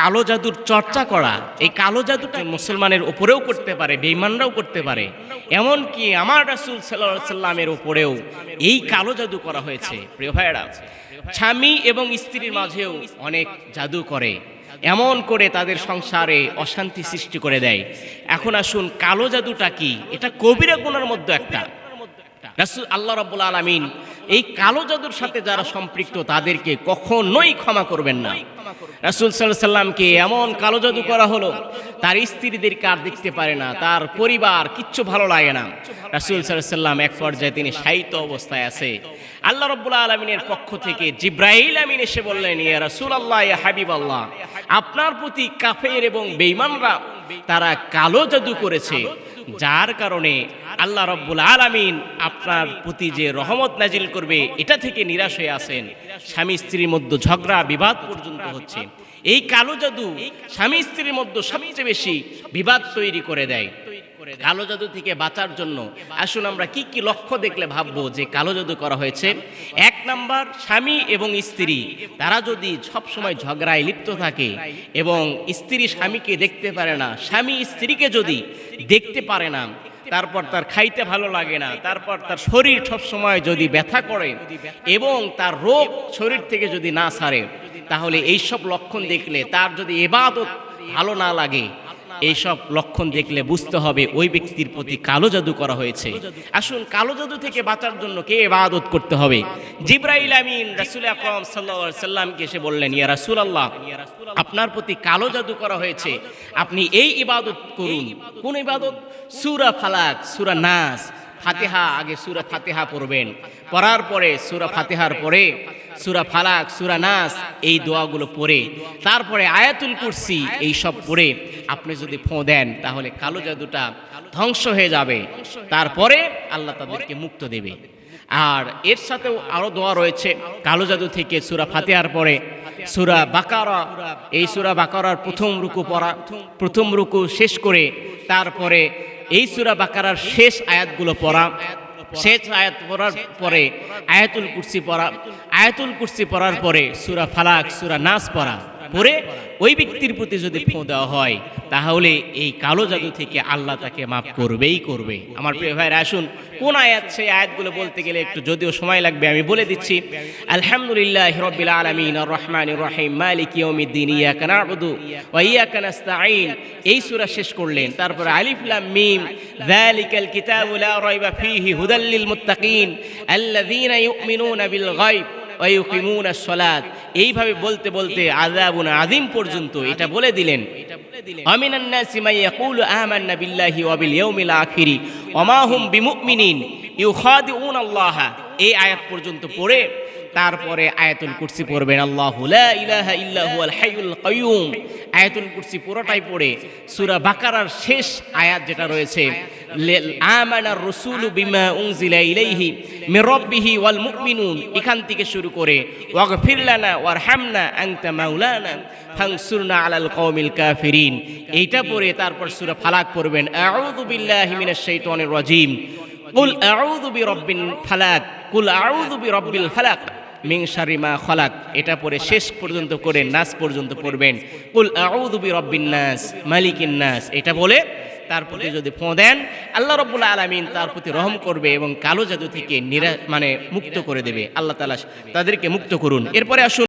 কালো জাদুর চর্চা করা, এই কালো জাদুটা মুসলমানের উপরেও করতে পারে, বেঈমানরাও করতে পারে। এমনকি আমার রাসূল আলাইহি সাল্লামের উপরেও এই কালো জাদু করা হয়েছে। প্রিয় ভাইয়েরা, স্বামী এবং স্ত্রীর মাঝেও অনেক জাদু করে। এমন করে তাদের সংসারে অশান্তি সৃষ্টি করে দেয়। এখন আসুন, কালো জাদুটা কি? এটা কবিরা গুণার মধ্যে একটা। রাসূল, আল্লাহ রাব্বুল আলামিন এই কালো জাদুর সাথে যারা সম্পৃক্ত, তাদেরকে কখনোই ক্ষমা করবেন না। রাসূল সাল্লাল্লাহু সাল্লামকে এমন কালো জাদু করা হলো, তার স্ত্রীদেরকে আর দেখতে পারে না, তার পরিবার কিচ্ছু ভালো লাগে না। রাসূল সাল্লাল্লাহু সাল্লাম এক পর্যায়ে তিনি সাহিত্য অবস্থায় আছে। আল্লাহ রাব্বুল আলামিনের পক্ষ থেকে জিব্রাইল আমিন এসে বললেন, ইয়া রাসূলুল্লাহ, ইয়া হাবিবাল্লাহ, আপনার প্রতি কাফের এবং বেঈমানরা তারা কালো জাদু করেছে, যার কারণে আল্লাহ রব্বুল আলামিন আপনার প্রতি যে রহমত নাজিল করবে, এটা থেকে নিরাশ হয়ে আসেন স্বামী স্ত্রীর মধ্যে ঝগড়া, বিবাদ পর্যন্ত হচ্ছে। এই কালো জাদু স্বামী স্ত্রীর মধ্যে সবচেয়ে বেশি বিবাদ তৈরি করে দেয়। কালো জাদু থেকে বাঁচার জন্য আসুন আমরা কি কি লক্ষ্য দেখলে ভাববো যে কালো জাদু করা হয়েছে। এক নাম্বার, স্বামী এবং স্ত্রী। তারা যদি সব সময় ঝগড়ায় লিপ্ত থাকে এবং স্ত্রী স্বামীকে দেখতে পারে না, স্বামী স্ত্রীকে যদি দেখতে পারে না তারপর তার খাইতে ভালো লাগে না, তারপর তার শরীর সব সময় যদি ব্যথা করে এবং তার রোগ শরীর থেকে যদি না সারে, তাহলে এইসব লক্ষণ দেখলে তার যদি এবাদত ভালো না লাগে, এইসব লক্ষণ দেখলে বুঝতে হবে ওই ব্যক্তির প্রতি কালো জাদু করা হয়েছে। আসুন, কালো জাদু থেকে বাঁচার জন্য কে ইবাদত করতে হবে? জিব্রাইল আমিন, রাসূল আকরাম সাল্লা সাল্লামকে এসে বললেন, ইয়া রাসূলুল্লাহ আপনার প্রতি কালো জাদু করা হয়েছে। আপনি এই ইবাদত করুন। কোন ইবাদত? সুরা ফালাক সুরা নাস। ফাতেহা আগে সুরা ফাতেহা পড়বেন। পড়ার পরে সুরা ফাতেহার পরে সুরা ফালাক সুরা নাস এই দোয়াগুলো পড়ে। তারপরে আয়াতুল কুরসি এই সব পড়ে। আপনি যদি ফোঁ দেন তাহলে কালো জাদুটা ধ্বংস হয়ে যাবে। তারপরে আল্লাহ তাদেরকে মুক্ত দেবে। আর এর সাথেও আরও দোয়া রয়েছে। কালো জাদু থেকে সুরা ফাতেহার পরে। সূরা বাকারা, এই সুরা বাকারার প্রথম রুকু পড়া, প্রথম রুকু শেষ করে তারপরে এই সুরা বাকারার শেষ আয়াতগুলো পড়া, শেষ আয়াত পড়ার পরে আয়াতুল কুরসি পড়া, আয়াতুল কুরসি পড়ার পরে সুরা ফালাক, সুরা নাস পড়া। পরে ওই ব্যক্তির প্রতি যদি ফোঁ দেওয়া হয়, তাহলে এই কালো জাদু থেকে আল্লাহ তাকে মাফ করবেই করবে। আমার প্রিয় ভাইরা, আসুন, কোন আয়াত, সেই আয়াতগুলো বলতে গেলে একটু যদিও সময় লাগবে, আমি বলে দিচ্ছি, আলহামদুলিল্লাহ রব্বিল আলামিন আর রহমানির রহিম, মালিক ইয়াউমিদ্দিন, ইয়াকা না'বুদু ওয়া ইয়াকা নাস্তাঈন। এই সূরা শেষ করলেন, তারপর আলিফ লাম মিম, যালিকাল কিতাবু লা রাইবা ফীহি হুদাল লিল মুত্তাকিন আল্লাযীনা ইউমিনুনা বিল গায়ব। সলাত। এইভাবে বলতে বলতে আযাবুন আদিম পর্যন্ত এটা বলে দিলেন। এই আয়াত পর্যন্ত পড়ে তারপরে আয়াতুল কুরসি পড়বেন, আল্লাহু লা ইলাহা ইল্লা হুয়াল হাইয়ুল কাইয়ুম। আয়াতুল কুরসি পুরোটাই পড়ে সূরা বাকারার শেষ আয়াত যেটা রয়েছে এখান থেকে শুরু করে এইটা পড়ে তারপর সূরা ফালাক পড়বেন কুল আউযু বিরাব্বিল ফালাক। কুল ফালাক। মিং শারিমা খলাক, এটা পরে শেষ পর্যন্ত করে নাস পর্যন্ত পড়বেন। কুল আউদুবি বিরাব্বিন নাস, মালিকিন নাস, এটা বলে তার প্রতি যদি ফোঁ দেন, আল্লাহ রব্বুল আলমিন তার প্রতি রহম করবে এবং কালো জাদু থেকে নিরা মানে মুক্ত করে দেবে। আল্লাহ তালা তাদেরকে মুক্ত করুন। এরপরে আসুন